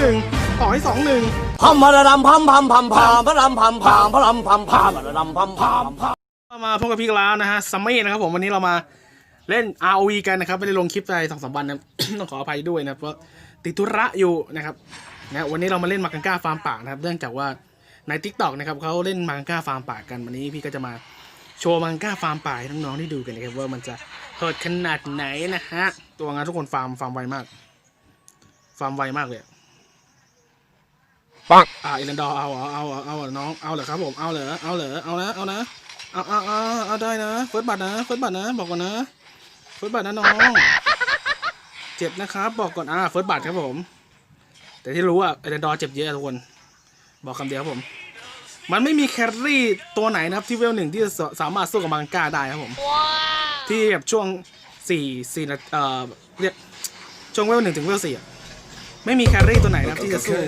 องหนึ่งต่อให้สองหนึ่งพัมพะระดำพัมพัมพัมพามพระรำพัมพามพระรำพัมพามพระรำพัมพามพามมาพบกับพี่กแล้วนะฮะซัมมี่นะครับ ผมวันนี้เรามาเล่น ROV กันนะครับไม่ได้ลงคลิปไปสองสามวันนะต้องขออภัยด้วยนะเพราะติดธุระอยู่นะครับนะวันนี้เรามาเล่นมากังก้าฟาร์มป่านะครับ เนื่องจากว่าใน t ิ k t o k นะครับเขาเล่นมากังก้าฟาร์มป่ากันวันนี้พี่ก็จะมาโชว์มังก้าฟาร์มป่าให้น้องๆได้ดูกันนะครับว่ามันจะโหดขนาดไหนนะฮะตัวงานทุกคนฟาร์มฟาร์มไวมาก ฟาร์มไวมากเลย ปังอ่าเอเลนดอร์เอาเหรอเอาเหรอเอาเหรอน้องเอาเหรอครับผมเอาเหรอเอาเหรอเอานะเอานะเอาเอาเอาเอาได้นะเฟิร์สบัตรนะเฟิร์สบัตรนะบอกก่อนนะเฟิร์สบัตรนะน้องเจ็บนะครับ บอกก่อนอ่าเฟิร์สบัตรครับผม แต่ที่รู้อะเอเลนดอร์เจ็บเยอะทุกคน บอกคำเดียวครับผม มันไม่มีแครี่ตัวไหนนะครับที่เวลหนึ่งที่จะสสามารถสู้กับมังกาได้ครับผมที่แบบช่วงสี่สี่นาเอ่อเรียกช่วงเวลหนึ่งถึงเวลสี่อะ ไม่มีแครี่ตัวไหนนะครับที่จะสู้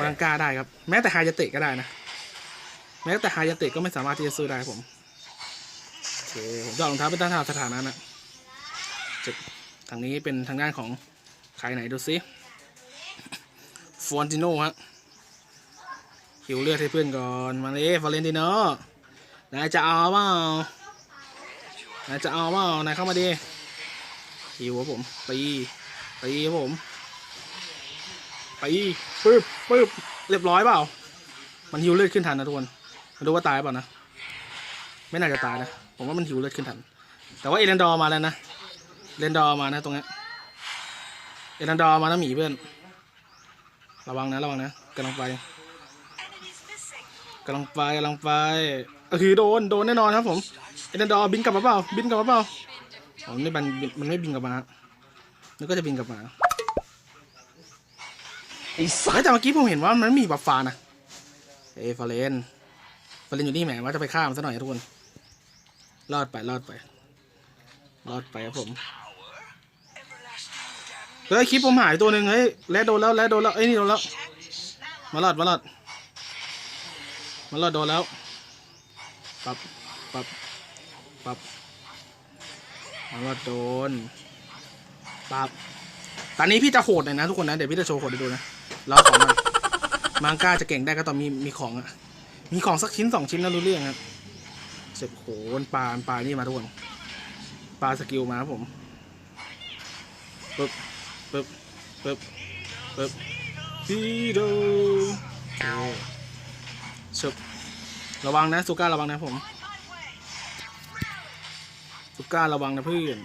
มังกาได้ครับ แม้แต่ฮายาเตะก็ได้นะ แม้แต่ฮายาเตะก็ไม่สามารถที่จะสู้ได้ครับผมโอเคผมจะเอารองเท้าไปตั้งทางสถานะนะจุดทางนี้เป็นทางด้านของใครไหนดูซิฟอนติโน่ฮะหิวเลือดให้เพื่อนก่อนมาเลยฟอเรนติโน่นายจะเอาเปล่านายจะเอาเปล่านายเข้ามาดิหิวครับผมตีตีครับผม ไปปึ๊บปึ๊บเรียบร้อยเปล่า มันหิวเลือดขึ้นทันนะทุกคนมาดูว่าตายเปล่านะ ไม่น่าจะตายนะ ผมว่ามันหิวเลือดขึ้นทัน แต่ว่าเอเลนดอร์มาแล้วนะเอเลนดอร์มานะตรงนี้เอเลนดอร์มานะหมีเพื่อน ระวังนะระวังนะกำลังไปกำลังไปกำลังไปคือโดนโดนแน่นอนครับผมเอเลนดอร์บินกลับมาเปล่า บินกลับมาเปล่าอ๋อมันไม่บินมันไม่บินกลับมานึกก็จะบินกลับมา ไอ้สัสยแต่เมื่อกี้ผมเห็นว่ามันมีบัฟฟ้านะเอ้ยฟาเลนฟาเลนอยู่นี่แหมว่าจะไปฆ่ามันซะหน่อยนะทุกคนรอดไปรอดไปรอดไปครับผมเฮ้ยคลิปผมหายตัวหนึ่งเฮ้ยแลดโดนแล้วแลดโดนแล้วเอ้ยนี่โดนแล้วมารอดมารอดมารอดโดนแล้วปับปับปับมารอดโดนปับตอนนี้พี่จะโหดหน่อยนะทุกคนนะเดี๋ยวพี่จะโชว์โหดให้ดูนะ รอของมันมังก้าจะเก่งได้ก็ตอนมีมีของอะมีของสักชิ้นสองชิ้นแล้วรู้เรื่องครับเสร็จโหนปลาปลานี่มาทุกคนปลาสกิลมาครับผมปึ๊บปึ๊บปึ๊บปึ๊บฮีโร่โอเคชุบระวังนะสุก้าระวังนะผมสุก้าระวังนะเพื่อน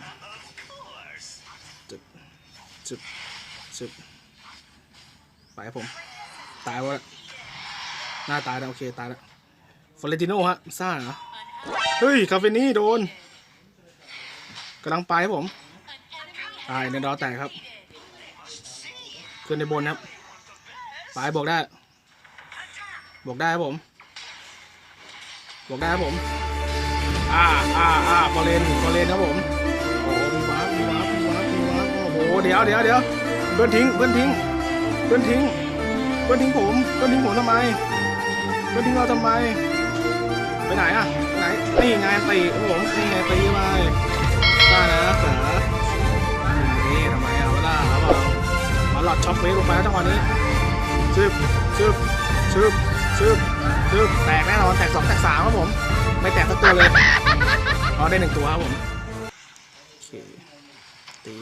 จุบจุบจุบ ไปครับผม ตายวะหน้าตายแล้วโอเคตายแล้วฟลอเรนติโน่ฮะซ่าเหรอ เฮ้ย คาเฟนี่โดนกำลังไปครับผม ตายในดอแตกครับ ขึ้นในบนครับ ไปบอกได้ บอกได้ครับผม บอกได้ครับผม อ่าอ่าอ่าฟอเรนฟอเรนครับผมโอ้โหมีวาร์ปมีวาร์ปมีวาร์ปมีวาร์ปโอ้โห เดี๋ยวเดี๋ยวเดี๋ยวเพื่อนทิ้งเพื่อนทิ้ง เพื่อนทิ้งเพื่อนทิ้งผมเพื่อนทิ้งผมทำไมเพื่อนทิ้งเราทำไม ไปไหนอะไปไหนนี่ไงตีผมนี่ไงตีไปได้นะเสือนี่ทำไมเอาเวลาเอาเปล่ามาหลอดช็อปเฟลงไปแล้วจังหวะนี้ชึบชึบชึบชึบชึบแตกแน่นอนแตกสองแตกสามครับผม ไม่แตกสักตัวเลยอ๋อได้หนึ่งตัวครับผมโอเคตี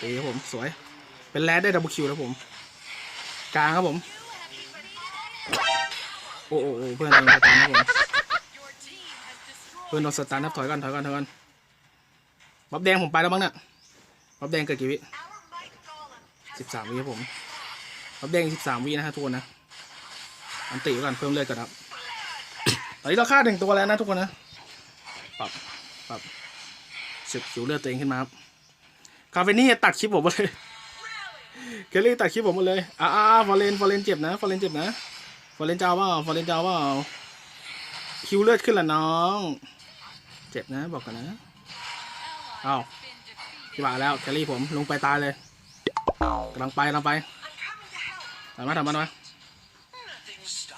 ตีครับผมสวย เป็นแรดได้ดับเบิลคิวแล้วผม กลางครับผม โอ้โอ้โอ้เพื่อนโดนสตันครับผม เพื่อนโดนสตันครับถอยก่อนถอยก่อนถอยก่อนบับแดงผมไปแล้วบ้างเนี่ยบับแดงเกิดกี่วิสิบสามวิครับผมบับแดงสิบสามวินะฮะทุกคนนะ อันติไว้ก่อนเพิ่มเลือดก่อนครับ ตอนนี้เราฆ่าหนึ่งตัวแล้วนะทุกคนนะ ปรับปรับสึกผิวเลือดตัวเองขึ้นมาครับ คาเฟนี่ตัดคลิปผมหมดเลย เคลลี่ตัดคลิปผมหมดเลยอ่าอ่าฟอร์เรนฟอร์เรนเจ็บนะฟอร์เรนเจ็บนะฟอร์เรนเจ้าเปล่าฟอร์เรนเจ้าเปล่าคิวเลือดขึ้นละน้อง เจ็บนะบอกกันนะอ้าวพี่บ่าแล้วแคลรี่ผมลงไปตายเลยกำลังไปกำลังไปทำมาทำมาทำมา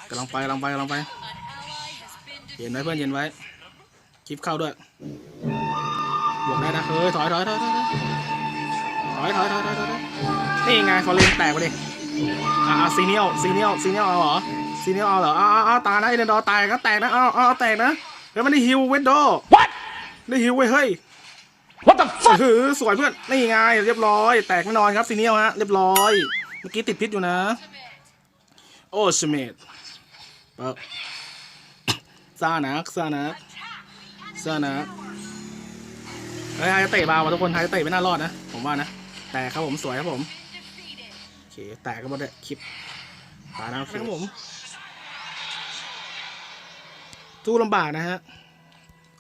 กำลังไปกำลังไปกำลังไปเย็นไว้เพื่อนเย็นไว้คลิปเข้าด้วยบวกได้นะเฮ้ยถอยถอยถอยถอยถอยถอยถอยถอยถอย นี่ไงฟอร์เรนแตกไปดิอ่าซีเนียลซีเนียลซีเนียลเอาเหรอซีเนียลเอาเหรออ้าวอ้าวตายนะเอเดนดอร์แตกก็แตกนะอ้าวอ้าวแตกนะเฮ้ยมันได้ฮิวเวนโด What ได้ฮิวเว้ยเฮ้ย What the เอ fuck อสวยเพื่อนนี่ไงเรียบร้อย แตกแน่นอนครับซีเนียลฮะเรียบร้อยเมื่อกี้ติดพิษอยู่นะโอ้ชเมดปั๊บซานักซานักซานักเฮ้ยไฮเตะบาวะทุกคนไฮเตะไม่น่ารอดนะ ผมว่านะ แตกครับผมสวยครับผมโอ เค แตกก็หมดเลยคลิปตายแล้วครับผมสู้ลำบากนะฮะ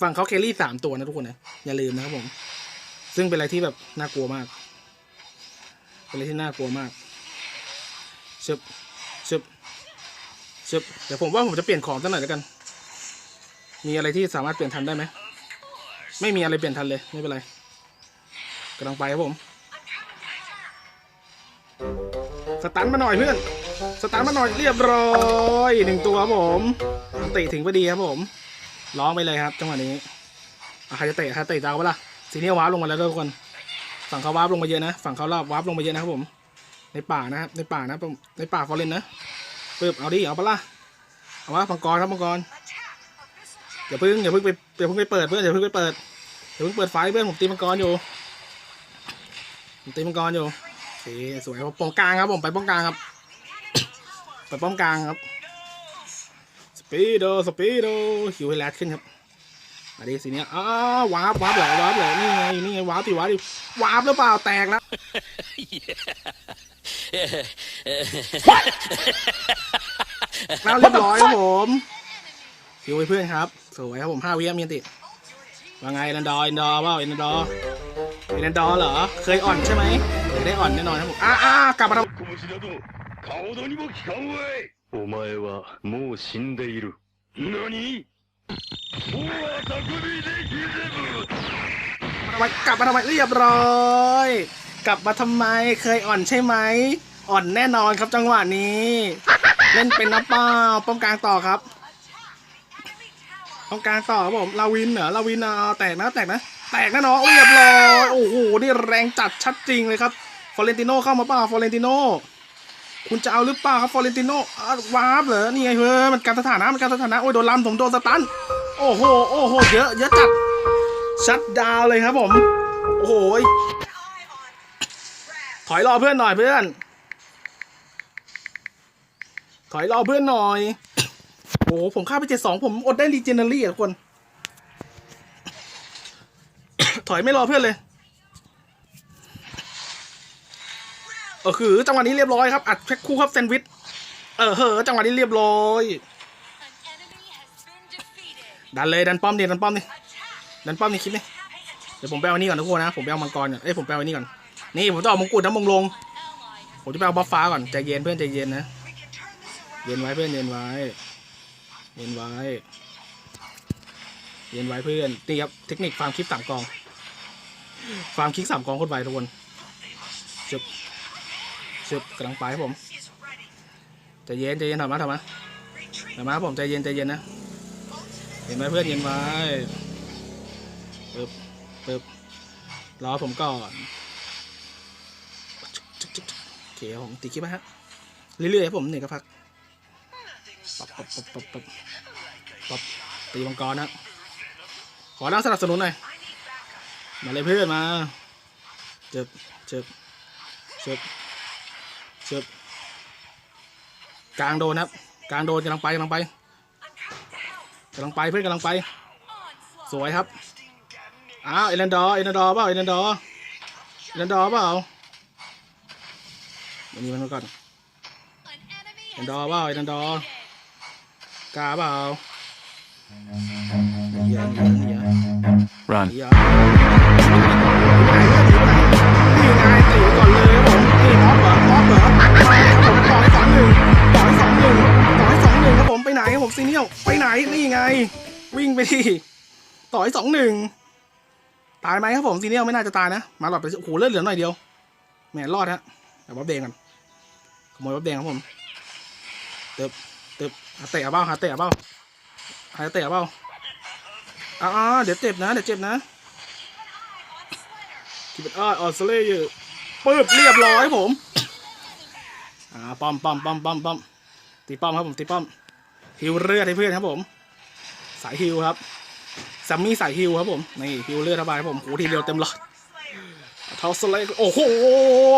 ฝั่งเขาแครี่สามตัวนะทุกคนนะ อย่าลืมนะครับผม ซึ่งเป็นอะไรที่แบบน่ากลัวมาก เป็นอะไรที่น่ากลัวมากชึบชึบชึบเดี๋ยวผมว่าผมจะเปลี่ยนของสักหน่อยแล้วกัน มีอะไรที่สามารถเปลี่ยนทันได้ไหม ไม่มีอะไรเปลี่ยนทันเลย ไม่เป็นไรกำลังไปครับผม สตันมาหน่อยเพื่อน สตันมาหน่อยเรียบร้อยหนึ่งตัวครับผมเติถึงพอดีครับผมร้อไปเลยครับจังหวะนี้ใครจะเตะใครเตะจะเอาปะล่ะซีเนียลวาร์ปลงมาแล้วทุกคนฝั่งเขาวาร์ปลงมาเยอะนะ ฝั่งเขาลาบวาร์ปลงมาเยอะนะครับผม ในป่านะครับ ในป่านะ ในป่าฟอร์เรนนะปึ๊บเอาดิ เอาปะล่ะ เอาวะมังกรครับมังกรอย่าเพิ่งอย่าเพิ่งไปอย่าเพิ่งไปเปิดเพื่อนอย่าเพิ่งไปเปิดอย่าเพิ่งเปิดไฟเพื่อนผมตีมังกรอยู่ผมตีมังกรอยู่ เคสวยครับป้องกลางครับผมไปป้องกลางครับ ไปป้องกลางครับ สปีดโดสปีดโดหิวให้แรดขึ้นครับมาดิสิเนี้ยอ้าววาร์ปวาร์ปเหรอวาร์ปเหรอนี่ไงนี่ไงวาร์ปดิวาร์ปดิวาร์ปหรือเปล่าแตกแล้วแล้วเรียบร้อยครับผมหิวให้เพื่อนครับ สวยครับผมห้าวิมีอันติว่าไงเอ็นดอร์เอ็นดอร์เปล่าเอ็นดอร์เอ็นดอร์เหรอ เคยอ่อนใช่ไหมเคย ได้อ่อนแน่นอนครับผมอ้าอ้ากลับมาทำ 拳など顔どにも効かんわいお前はもう死んでいる何もうあたくびできぜぶ ทำไมกลับมาทำไมเรียบร้อย กลับมาทำไมเคยอ่อนใช่ไหม อ่อนแน่นอนครับจังหวะนี้ เล่นเป็นนะเป้าป้อมกลางต่อครับป้อมกลางต่อครับผมลาวินเหรอลาวินอ่ะแตกนะแตกนะ แตกนะน้องเรียบร้อยโอ้โหนี่แรงจัดชัดจริงเลยครับ ฟอเรนติโนเข้ามาเปล่าฟอเรนติโนคุณจะเอาหรือเปล่าครับฟอเรนติโนอ่วาร์ปเหรอนี่ไงเฮ้ยมันการสถานะมันการสถานะโอ้ยโดนลำผมโดนสตันโอ้โหโอ้โหเยอะเยอะจัดชัดดาวเลยครับผมโอ้โหถอยรอเพื่อนหน่อยเพื่อน ถอยรอเพื่อนหน่อยโอ้โหผมฆ่าไปเจ็ดสองผมอดได้รีเจนเนอรี่อะทุกคน ถอยไม่รอเพื่อนเลย เออคือจังหวะนี้เรียบร้อยครับอัดแพ็คคู่ครับแซนด์วิชเออเหอจังหวะนี้เรียบร้อยดันเลยดันป้อมดิดันป้อมดิดันป้อมในคลิปนี่เดี๋ยวผมไปเอาอันนี้ก่อนทุกคนนะผมไปเอามังกรก่อนเอ้ยผมไปเอาอันนี้ก่อนนี่ผมต้องเอามงกุฎน้ำมงลง ผมจะไปเอาบัฟฟ้าก่อนใจเย็นเพื่อนใจเย็นนะเย็นไว้เพื่อนเย็นไว้เย็นไว้เย็นไว้เพื่อนนี่ครับเทคนิคฟาร์มคลิปสามกองฟาร์มคลิกสามกองโคตรไวทุกคนชึบึบกำลังไปครับผมใจเย็นใจเย็นถอยมาถอยมาถอยมาครับผมใจเย็นใจเย็นนะเย็นไว้เพื่อนเย็นไว้ปึ๊บปึ๊บรอผมก่อนโอเคครับผมตีคลิปไหมฮะเรื่อยๆครับผมหนึ่งก็พักปับปับปับปับปับปับตีมังกรนะขอร่างสนับสนุนหน่อยมาเลยเพื่อนมาเจ็บเจ็บเจ็บ เจ็บกลางโดนครับ กลางโดนกำลังไปกำลังไปกำลังไปเพื่อนกำลังไป สวยครับอ้าวเอเลนดอร์เอเลนดอร์เปล่าเอเลนดอร์เอเลนดอร์เปล่าอันนี้มันมาก่อนเอเลนดอร์เปล่าเอเลนดอร์กล้าเปล่าเหี้ยเหี้ยเหี้ย Run เหี้ยนี่ไงตีก่อนเลย ครับผมซีเนียลไปไหนนี่ไง วิ่งไปที่ต่อให้สองหนึ่งตายไหมครับผมซีเนียลไม่น่าจะตายนะ มาหลอดไปโอ้โหเลือดเหลือหน่อยเดียวแหมรอดฮะแต่บ๊อบแดงกันขโมยบ๊อบแดงครับผมเติบเติบหาเตะเอาเบ้าหาเตะเอาเบ้าหาเตะเอาเบ้าอ่าเดี๋ยวเจ็บนะเดี๋ยวเจ็บนะที่เป็นอ้อออสเตรเลียปึ๊บเรียบร้อยผมอ่าป้อมป้อมป้อมป้อมป้อมตีป้อมครับผมตีป้อม ฮิวเลือดให้เพื่อนครับผม สายฮิวครับซัมมี่สายฮิวครับผมนี่ฮิวเลือดระบายครับผมโหทีเดียวเต็มหลอดเท้าสไลด์โอ้โห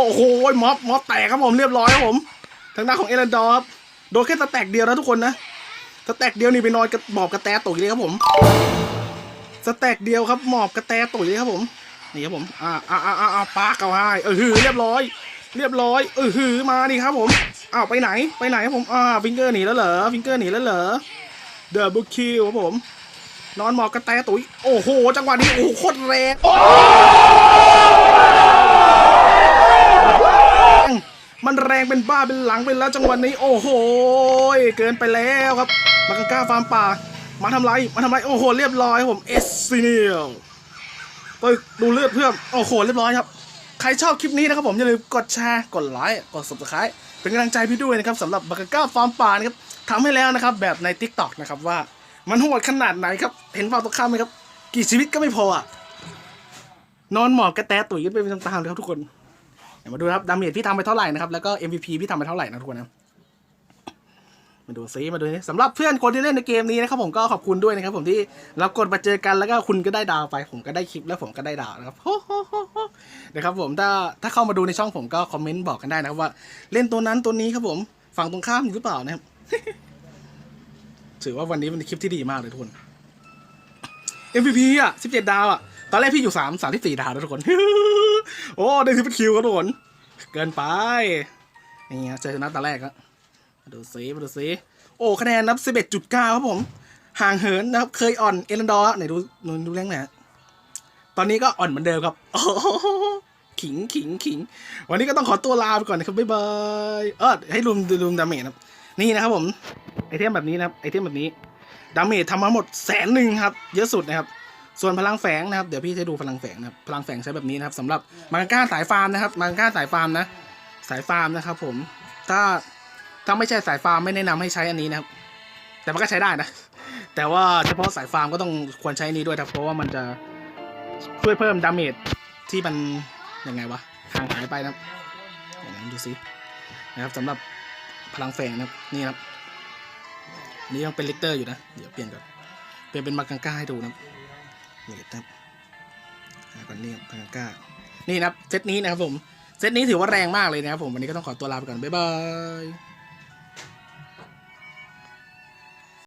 โอ้โหม็อบม็อบแตกครับผมเรียบร้อยครับผมทางด้านของเอรันดอร์ครับโดนแค่สแตกเดียวนะทุกคนนะสแตกเดียวนี่ไปนอนกระบอบกระแตตุ๋ยเลยครับผมสแต็กเดียวครับหมอบกระแตตุ๋ยเลยครับผมนี่ครับผมอ่าอ่าอ่าอ่าปากเอาให้เออหือเรียบร้อย เรียบร้อยเออหือมาดิครับผมอ้าวไปไหนไปไหนครับผมอ่าฟิงเกอร์หนีแล้วเหรอฟิงเกอร์หนีแล้วเหรอเดอะบุคิวครับผม นอนหมอบกระแตตุ๋ยโอ้โห จังหวะนี้โอ้โหโคตรแรงมันแรงเป็นบ้าเป็นหลังเป็นแล้วจังหวะนี้ โอ้โหเกินไปแล้วครับมากาก้าฟาร์มป่า มาทำไรมาทำไรโอ้โห เรียบร้อยครับผมเอสซีเนียลตึกดูเลือดเพื่อนโอ้โหเรียบร้อยครับ ใครชอบคลิปนี้นะครับผมอย่าลืมกดแชร์ กดไลค์ กด subscribe เป็นกำลังใจพี่ด้วยนะครับสำหรับบากาก้าฟาร์มป่านะครับทำให้แล้วนะครับ แบบใน Tik t o อกนะครับว่ามันโหดขนาดไหนครับ เห็นเปล่าตัวข้ามไหมครับ กี่ชีวิตก็ไม่พออะ นอนหมอบกระแตตุ๋ยกันไปเป็นตามๆเลยครับทุกคนเดี๋ยวมาดูครับดาเมจพี่ทำไปเท่าไหร่นะครับแล้วก็ MVP พี่ทำไปเท่าไหร่นะทุกคนนะ มาดูซิมาดูนี่สำหรับเพื่อนคนที่เล่นในเกมนี้นะครับผมก็ขอบคุณด้วยนะครับผมที่เรากดมาเจอกันแล้วก็คุณก็ได้ดาวไป ผมก็ได้คลิปแล้วผมก็ได้ดาวนะครับโฮโฮโฮโฮนะครับผมถ้าถ้าเข้ามาดูในช่องผมก็คอมเมนต์บอกกันได้นะครับว่าเล่นตัวนั้นตัวนี้ครับผมฝั่งตรงข้ามหรือเปล่านะครับถือว่าวันนี้เป็นคลิปที่ดีมากเลยทุกคน MVP อะ 17 ดาวอะ ตอนแรกพี่อยู่ 3 34 ดาวนะทุกคน โอ้ ได้ทิปคิวครับทุกคน เกินไปนี่ฮะเจอชนะตอนแรกอะ มาดูซิมาดูซิโอ้คะแนนนับ11.9ครับผม ห่างเหินนะครับ เคยอ่อนเอรันดอร์ไหนดูดูดูแรงไหนะตอนนี้ก็อ่อนเหมือนเดิมครับโอ้ขิงขิงขิง วันนี้ก็ต้องขอตัวลาไปก่อนนะครับบ๊ายบายเออให้รวมรวมดาเมจนะครับ นี่นะครับผมไอเทมแบบนี้นะครับไอเทมแบบนี้ดาเมจทำมาหมดแสนหนึ่งครับ เยอะสุดนะครับ ส่วนพลังแฝงนะครับ เดี๋ยวพี่จะดูพลังแฝงนะครับ พลังแฝงใช้แบบนี้นะครับสำหรับมังก้าสายฟาร์มนะครับมังก้าสายฟาร์มนะ สายฟาร์มนะครับผม ถ้า ถ้าไม่ใช่สายฟาร์มไม่แนะนำให้ใช้อันนี้นะครับ แต่มันก็ใช้ได้นะ แต่ว่าเฉพาะสายฟาร์มก็ต้องควรใช้นี้ด้วยครับเพราะว่ามันจะช่วยเพิ่มดาเมจที่มันยังไงวะห่างหายไปนะครับดูซินะครับสำหรับพลังแฝงนะครับนี่ครับอันนี่ยังเป็นลิกเตอร์อยู่นะเดี๋ยวเปลี่ยนก่อนเปลี่ยนเป็นมากังก้าให้ดูนะครับนี่ครับก่อนนี่ครับมากังก้านี่นะครับเซตนี้นะครับผมเซตนี้ถือว่าแรงมากเลยนะครับผมวันนี้ก็ต้องขอตัวลาไปก่อนบ๊ายบาย